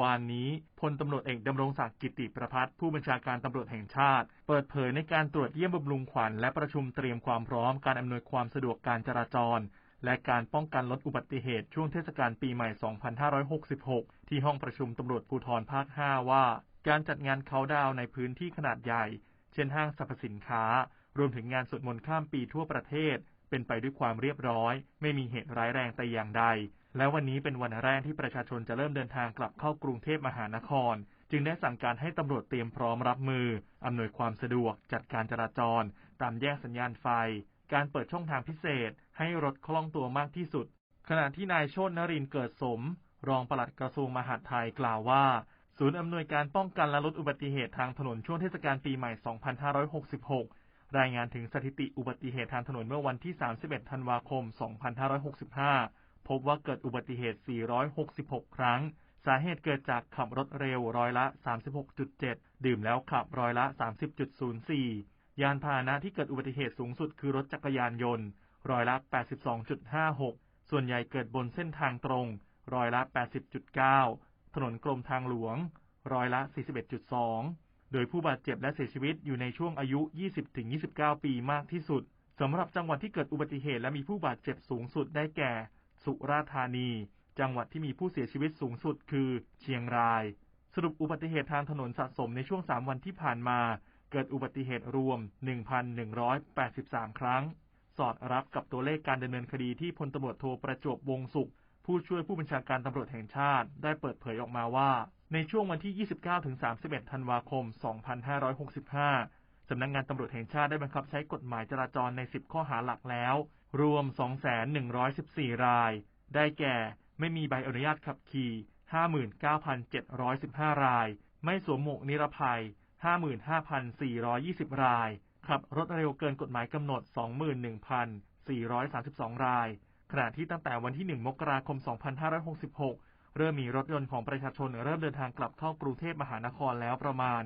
วานนี้พลตำรวจเอกดำรงศักดิ์กิติประพัฒผู้บัญชาการตำรวจแห่งชาติ เปิดเผยในการตรวจเยี่ยมบำรุงขวัญและประชุมเตรียมความพร้อมการอำนวยความสะดวกการจราจร และการป้องกันลดอุบัติเหตุช่วงเทศกาลปีใหม่ 2566 ที่ห้องประชุมตำรวจภูธรภาค 5 ว่า การจัดงานเขาดาวในพื้นที่ขนาดใหญ่ เช่นห้างสรรพสินค้า รวมถึงงานสวดมนต์ข้ามปีทั่วประเทศ เป็นไปด้วยความเรียบร้อย ไม่มีเหตุร้ายแรงแต่อย่างใด และวันนี้เป็นวันแรกที่ประชาชนจะเริ่มเดินทางกลับเข้ากรุงเทพมหานคร จึงได้สั่งการให้ตำรวจเตรียมพร้อมรับมือ อำนวยความสะดวก จัดการจราจร ตามแยกสัญญาณไฟ การเปิดช่องทางพิเศษ ให้รถคล่องตัวมากที่สุด ขณะที่นายโชตนรินเกิดสม รองปลัดกระทรวงมหาดไทยกล่าวว่า ศูนย์อำนวยการป้องกันและลดอุบัติเหตุทางถนนช่วงเทศกาลปีใหม่ 2566 รายงานถึงสถิติอุบัติเหตุทางถนนเมื่อวันที่ 31 ธันวาคม 2565 พบว่าเกิดอุบัติเหตุ 466 ครั้ง สาเหตุเกิดจากขับรถเร็วร้อยละ 36.7 ดื่มแล้วขับร้อยละ 30.04 ยานพาหนะที่เกิดอุบัติเหตุสูงสุดคือรถจักรยานยนต์ร้อยละ 82.56 ส่วนใหญ่เกิดบนเส้นทางตรงร้อยละ 80.9 ถนนกรมทางหลวงร้อยละ 41.2 โดยผู้บาดเจ็บและเสียชีวิตอยู่ในช่วงอายุ 20-29 ปีมากที่สุด สำหรับจังหวัดที่เกิดอุบัติเหตุและมีผู้บาดเจ็บสูงสุดได้แก่ สุราษฎร์ธานี จังหวัดที่มีผู้เสียชีวิตสูงสุดคือ เชียงราย สรุปอุบัติเหตุทางถนนสะสมในช่วง 3 วันที่ผ่านมา เกิดอุบัติเหตุรวม 1,183 ครั้ง สอดรับกับตัวเลขการดำเนินคดีที่พลตำรวจโทประจวบวงศุข ผู้ช่วยผู้บัญชาการตำรวจแห่งชาติ ได้เปิดเผยออกมาว่า ในช่วงวันที่ 29-31 ธันวาคม 2565สำนักงงานตำรวจแห่งชาติได้บังคับใช้กฎหมายจราจรใน 10 ข้อหาหลักแล้ว รวม 2,114 ราย ได้แก่ไม่มีใบอนุญาตขับขี่ 59,715 ราย ไม่สวมหมวกนิรภัย 55,420 ราย ขับรถเร็วเกินกฎหมายกำหนด 21,432 ราย ขณะที่ตั้งแต่วันที่ 1 มกราคม 2566 เริ่มมีรถยนต์ของประชาชนเริ่มเดินทางกลับเข้ากรุงเทพมหานครแล้วประมาณ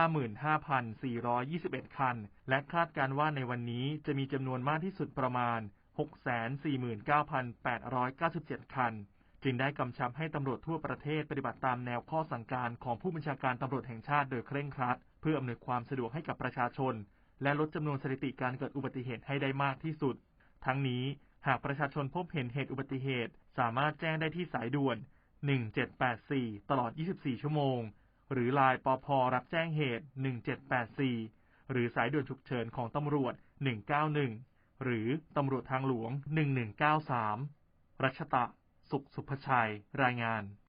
55,421 คัน และคาดการว่าในวันนี้จะมีจำนวนมากที่สุดประมาณ 649,897 คัน จึงได้กำชับให้ตำรวจทั่วประเทศปฏิบัติตามแนวข้อสั่งการของผู้บัญชาการตำรวจแห่งชาติโดยเคร่งครัด เพื่ออำนวยความสะดวกให้กับประชาชน และลดจำนวนสถิติการเกิดอุบัติเหตุให้ได้มากที่สุด ทั้งนี้หากประชาชนพบเห็นเหตุอุบัติเหตุ สามารถแจ้งได้ที่สายด่วน 1784 ตลอด 24 ชั่วโมง หรือลายปพรับแจ้งเหตุ 1784 หรือสายด่วนฉุกเฉินของตำรวจ 191 หรือตำรวจทางหลวง 1193 รัชตะ สุขสุภชัย รายงาน